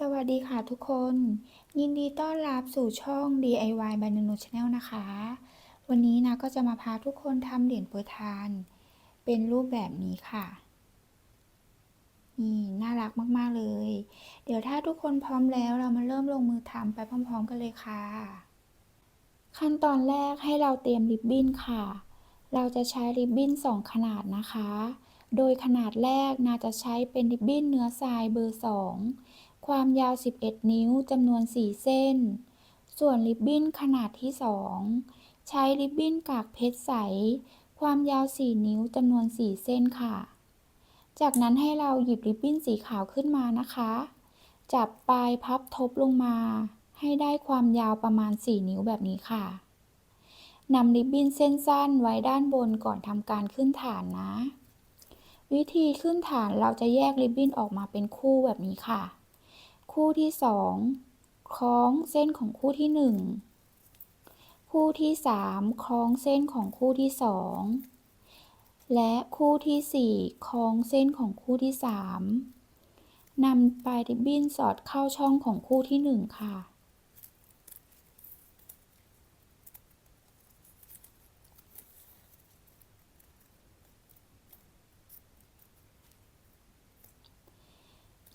สวัสดีค่ะทุกคน ยินดีต้อนรับสู่ช่อง DIY by Nano Channel นะคะ วันนี้นะก็จะมาพาทุกคนทำเหรียญโปรยทาน เป็นรูปแบบนี้ค่ะ นี่น่ารักมาก ๆ เลย เดี๋ยวถ้าทุกคนพร้อมแล้วเรามาเริ่มลงมือทำไปพร้อม ๆ กันเลยค่ะ ขั้นตอนแรกให้เราเตรียมริบบิ้นค่ะ เราจะใช้ริบบิ้น2ขนาดนะคะ โดยขนาดแรกนาจะใช้เป็นริบบิ้นเนื้อทรายเบอร์2 ความยาว 11 นิ้วจำนวน 4 เส้น ส่วนริบบิ้นขนาดที่ 2 ใช้ริบบิ้นกากเพชรใส ความยาว 4 นิ้วจำนวน 4 เส้นค่ะ จากนั้นให้เราหยิบริบบิ้นสีขาวขึ้นมานะคะ จับปลายพับทบลงมา ให้ได้ความยาวประมาณ 4 นิ้วแบบนี้ค่ะนำริบบิ้นเส้นสั้นไว้ด้านบนก่อนทำการขึ้นฐานนะ วิธีขึ้นฐานเราจะแยกริบบิ้นออกมาเป็นคู่แบบนี้ค่ะ คู่ที่สองคล้องเส้นของคู่ที่หนึ่งคู่ที่สามคล้องเส้นของคู่ที่สองและคู่ที่สี่คล้องเส้นของคู่ที่สามนำปลายริบบิ้นสอดเข้าช่องของคู่ที่หนึ่งค่ะ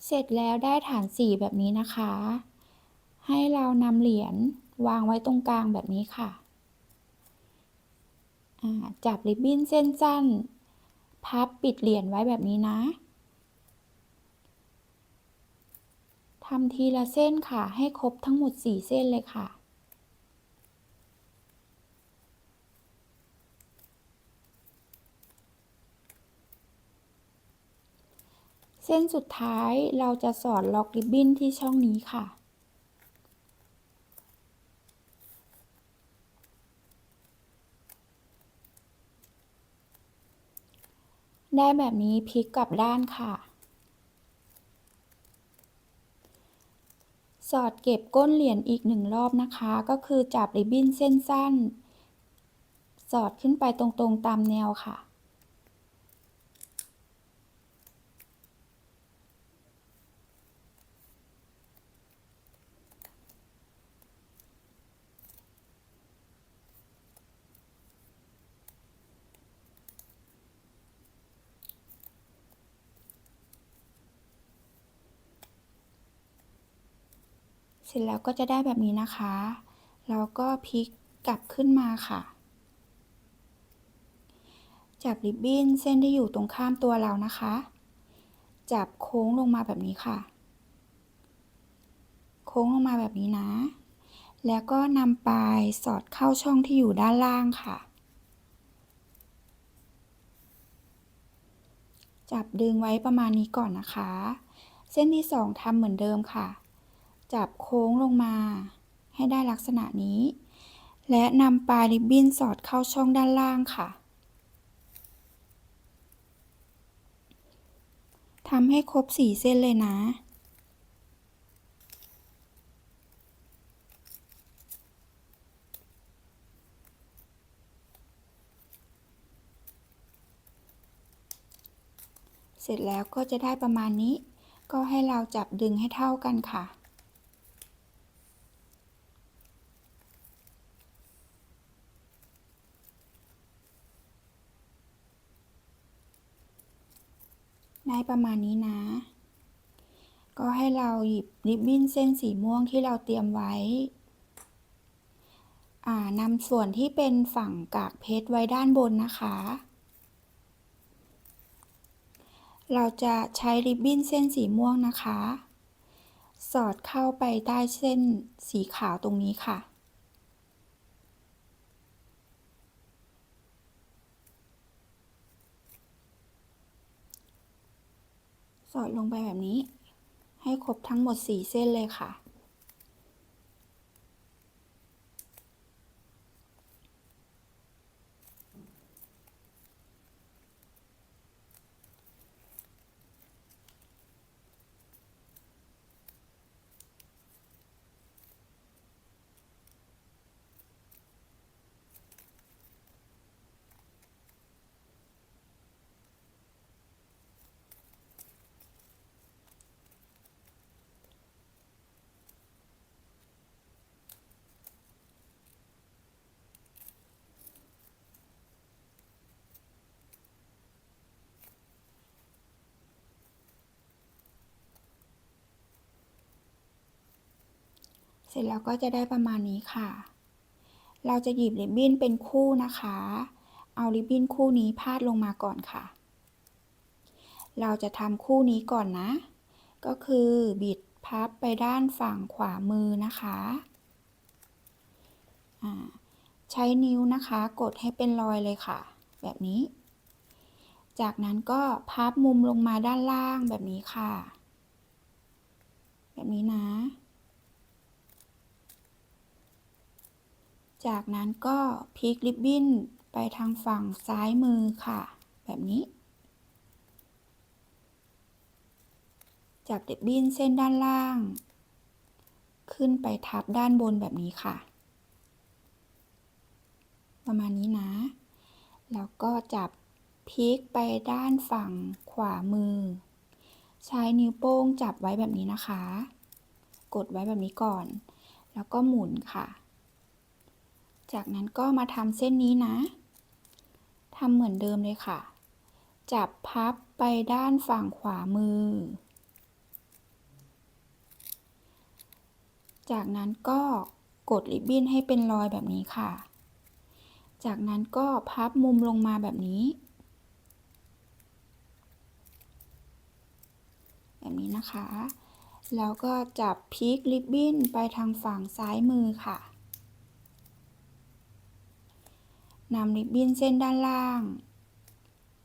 เสร็จแล้วได้ฐานสี่แบบนี้นะคะ ให้เรานำเหรียญวางไว้ตรงกลางแบบนี้ค่ะ จับริบบิ้นเส้นสั้น พับปิดเหรียญไว้แบบนี้นะทำทีละเส้นค่ะ ให้ครบทั้งหมด 4 เส้นเลยค่ะ เส้นสุดท้ายเราจะสอดล็อกริบบิ้นที่ช่องนี้ค่ะ ได้แบบนี้พลิกกลับด้านค่ะ สอดเก็บก้นเหรียญอีกหนึ่งรอบนะคะ ก็คือจับริบบิ้นเส้นสั้น สอดขึ้นไปตรงๆตามแนวค่ะ สร็จแล้วก็จะได้แบบนี้นะคะ แล้วก็พลิกกลับขึ้นมาค่ะ จับริบบิ้นเส้นที่อยู่ตรงข้ามตัวเรานะคะ จับโค้งลงมาแบบนี้ค่ะ โค้งลงมาแบบนี้นะ แล้วก็นำปลายสอดเข้าช่องที่อยู่ด้านล่างค่ะ จับดึงไว้ประมาณนี้ก่อนนะคะ เส้นที่สองทำเหมือนเดิมค่ะ จับโค้งลงมา ให้ได้ลักษณะนี้ และนำปลายริบบิ้นสอดเข้าช่องด้านล่างค่ะทำให้ครบสี่เส้นเลยนะเสร็จแล้วก็จะได้ประมาณนี้ ก็ให้เราจับดึงให้เท่ากันค่ะ ได้ประมาณนี้นะ ก็ให้เราหยิบริบบิ้นเส้นสีม่วงที่เราเตรียมไว้นำส่วนที่เป็นฝั่งกากเพชรไว้ด้านบนนะคะ เราจะใช้ริบบิ้นเส้นสีม่วงนะคะ สอดเข้าไปใต้เส้นสีขาวตรงนี้ค่ะ สอดลงไปแบบนี้ ให้ครบทั้งหมด 4 เส้นเลยค่ะ เสร็จแล้วก็จะได้ประมาณนี้ค่ะ เราจะหยิบริบบิ้นเป็นคู่นะคะ เอาริบบิ้นคู่นี้พาดลงมาก่อนค่ะ เราจะทำคู่นี้ก่อนนะ ก็คือบิดพับไปด้านฝั่งขวามือนะคะใช้นิ้วนะคะกดให้เป็นรอยเลยค่ะ แบบนี้ จากนั้นก็พับมุมลงมาด้านล่างแบบนี้ค่ะ แบบนี้นะ จากนั้นก็พลิกริบบิ้นไปทางฝั่งซ้ายมือค่ะ แบบนี้จากริบบิ้นเส้นด้านล่าง ขึ้นไปทับด้านบนแบบนี้ค่ะ ประมาณนี้นะ แล้วก็จับพลิกไปด้านฝั่งขวามือ ใช้นิ้วโป้งจับไว้แบบนี้นะคะ กดไว้แบบนี้ก่อน แล้วก็หมุนค่ะ จากนั้นก็มาทำเส้นนี้นะทำเหมือนเดิมเลยค่ะ จับพับไปด้านฝั่งขวามือ จากนั้นก็กดริบบิ้นให้เป็นรอยแบบนี้ค่ะ จากนั้นก็พับมุมลงมาแบบนี้ แบบนี้นะคะ แล้วก็จับพลิกริบบิ้นไปทางฝั่งซ้ายมือค่ะ นำริบบิ้นเส้นด้านล่าง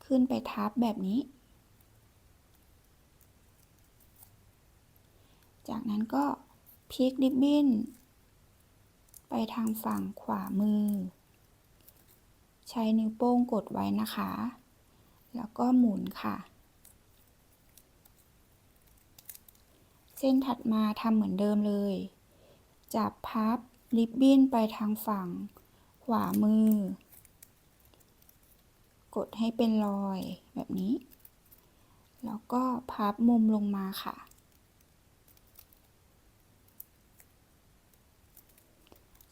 ขึ้นไปทับแบบนี้ จากนั้นก็พลิกริบบิ้น ไปทางฝั่งขวามือ ใช้นิ้วโป้งกดไว้นะคะ แล้วก็หมุนค่ะ เส้นถัดมาทำเหมือนเดิมเลย จับพับริบบิ้นไปทางฝั่งขวามือ กดให้เป็นรอยแบบนี้ แล้วก็พับมุมลงมาค่ะ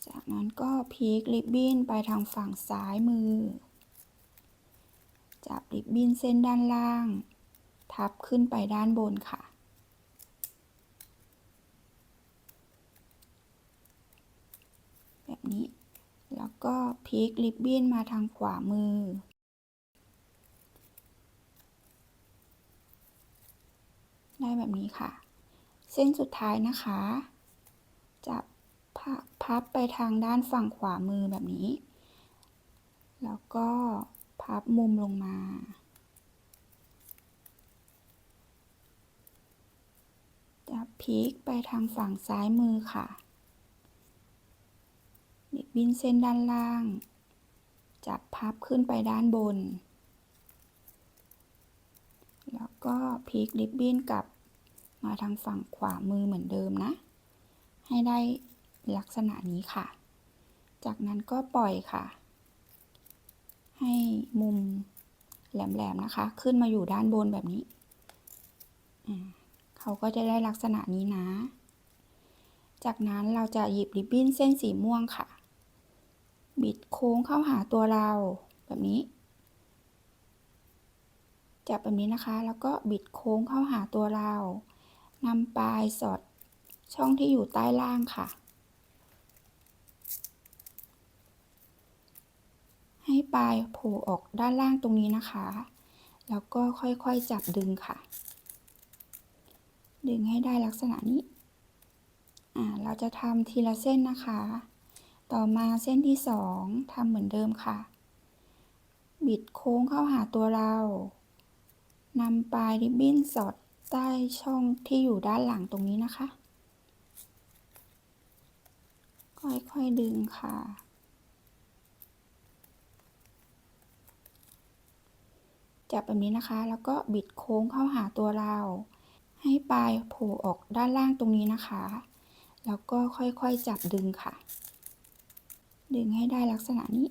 จากนั้นก็พลิกริบบิ้นไปทางฝั่งซ้ายมือ จับริบบิ้นเส้นด้านล่าง ทับขึ้นไปด้านบนค่ะแบบนี้ แล้วก็พลิกริบบิ้นมาทางขวามือ ได้ แบบนี้ค่ะ เส้นสุดท้ายนะคะ จะพับไปทางด้านฝั่งขวามือแบบนี้ แล้วก็พับมุมลงมา จะพลิกไปทางฝั่งซ้ายมือค่ะริบบิ้นเส้นด้านล่าง จับพับขึ้นไปด้านบน แล้วก็พลิกริบบิ้นกลับ มาทางฝั่งขวามือเหมือนเดิมนะ ให้ได้ลักษณะนี้ค่ะ จากนั้นก็ปล่อยค่ะ ให้มุมแหลมๆนะคะ ขึ้นมาอยู่ด้านบนแบบนี้ เขาก็จะได้ลักษณะนี้นะ จากนั้นเราจะหยิบริบบิ้นเส้นสีม่วงค่ะ บิดโค้งเข้าหาตัวเราแบบนี้ จับแบบนี้นะคะ แล้วก็บิดโค้งเข้าหาตัวเรา นำปลายสอดช่องที่อยู่ใต้ล่างค่ะ ให้ปลายโผล่ออกด้านล่างตรงนี้นะคะ แล้วก็ค่อยๆจับดึงค่ะ ดึงให้ได้ลักษณะนี้ อ่า เราจะทำทีละเส้นนะคะ ต่อมาเส้นที่สองทำเหมือนเดิมค่ะ บิดโค้งเข้าหาตัวเรานำปลายริบบิ้นสอด ใต้ช่องที่อยู่ด้านหลังตรงนี้นะคะ ค่อยๆดึงค่ะ จับแบบนี้นะคะ แล้วก็บิดโค้งเข้าหาตัวเรา ให้ปลายโผล่ออกด้านล่างตรงนี้นะคะ แล้วก็ค่อยๆจับดึงค่ะ ดึงให้ได้ลักษณะนี้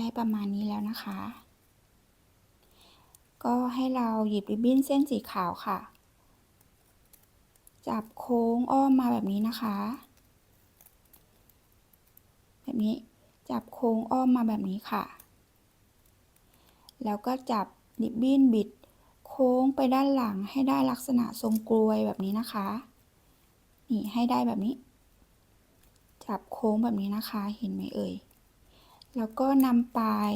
ได้ประมาณนี้แล้วนะคะ ก็ให้เราหยิบริบบิ้นเส้นสีขาวค่ะ จับโค้งอ้อมมาแบบนี้นะคะ แบบนี้จับโค้งอ้อมมาแบบนี้ค่ะ แล้วก็จับนิบบิ้นบิด โค้งไปด้านหลังให้ได้ลักษณะทรงกลวยแบบนี้นะคะ นี่ให้ได้แบบนี้ จับโค้งแบบนี้นะคะ เห็นไหมเอ่ย แล้วก็นำปลาย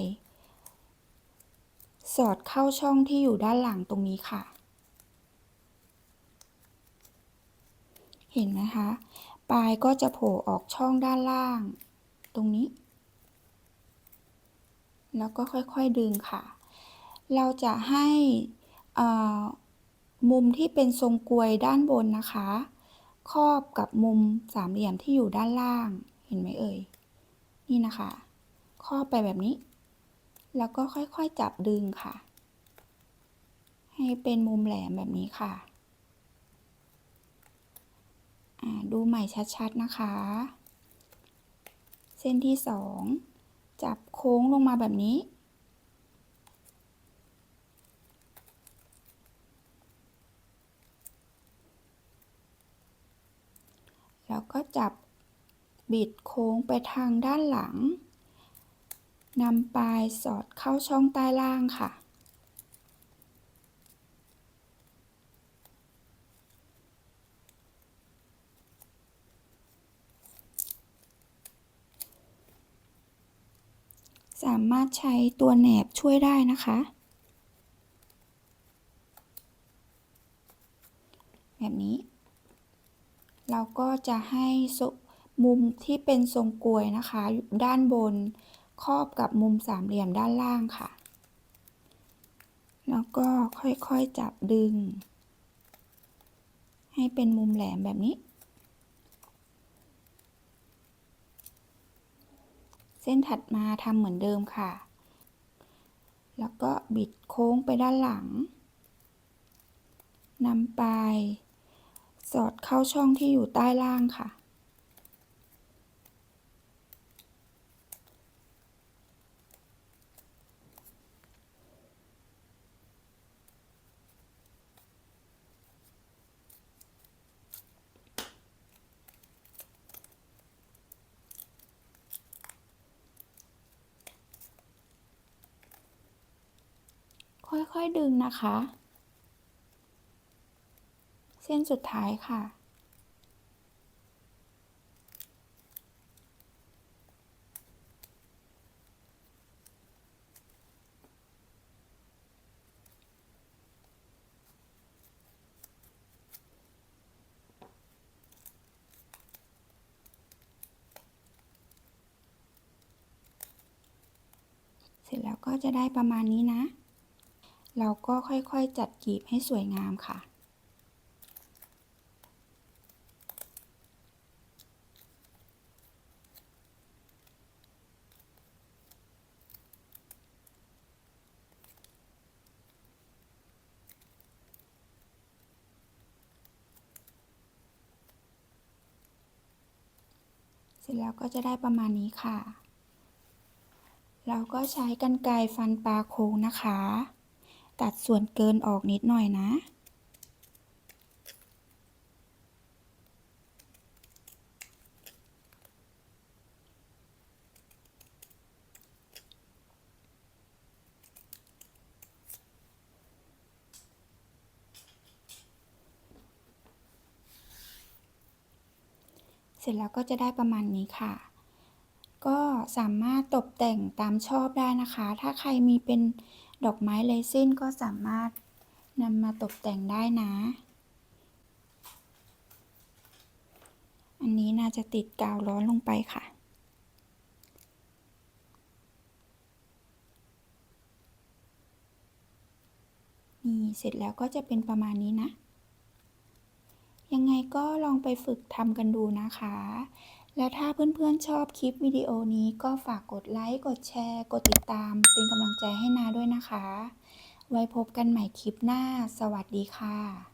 สอดเข้าช่องที่อยู่ด้านหลังตรงนี้ค่ะ เห็นไหมคะ ปลายก็จะโผล่ออกช่องด้านล่าง ตรงนี้ แล้วก็ค่อยๆดึงค่ะ เราจะให้มุมที่เป็นทรงกลวยด้านบนนะคะ ครอบกับมุมสามเหลี่ยมที่อยู่ด้านล่าง เห็นไหมเอ่ย นี่นะคะ ครอไปแบบนี้ แล้วก็ค่อยๆจับดึงค่ะ ให้เป็นมุมแหลมแบบนี้ค่ะดูใหม่ชัดๆนะคะ เส้นที่สองจับโค้งลงมาแบบนี้ แล้วก็จับบิดโค้งไปทางด้านหลัง นำปลายสอดเข้าช่องใต้ล่างค่ะ สามารถใช้ตัวแหนบช่วยได้นะคะ แบบนี้ เราก็จะให้มุมที่เป็นทรงกลวยนะคะ ด้านบน ครอบกับมุมสามเหลี่ยมด้านล่างค่ะ แล้วก็ค่อยๆจับดึง ให้เป็นมุมแหลมแบบนี้ เส้นถัดมาทำเหมือนเดิมค่ะ แล้วก็บิดโค้งไปด้านหลังนำปลายสอดเข้าช่องที่อยู่ใต้ล่างค่ะ ค่อยๆดึงนะคะ เส้นสุดท้ายค่ะ เสร็จแล้วก็จะได้ประมาณนี้นะ เราก็ค่อยๆจัดกีบให้สวยงามค่ะ เสร็จแล้วก็จะได้ประมาณนี้ค่ะ เราก็ใช้กันไกรฟันปลาโค้งนะคะ ตัดส่วนเกินออกนิดหน่อยนะ เสร็จแล้วก็จะได้ประมาณนี้ค่ะ ก็สามารถตกแต่งตามชอบได้นะคะ ถ้าใครมีเป็น ดอกไม้เลซินก็สามารถนำมาตกแต่งได้นะ อันนี้น่าจะติดกาวร้อนลงไปค่ะ นี่เสร็จแล้วก็จะเป็นประมาณนี้นะ ยังไงก็ลองไปฝึกทำกันดูนะคะ แล้วถ้าเพื่อนๆชอบคลิปวิดีโอนี้ก็ฝากกดไลค์ กดแชร์ กดติดตาม เป็นกำลังใจให้นาด้วยนะคะ ไว้พบกันใหม่คลิปหน้า สวัสดีค่ะ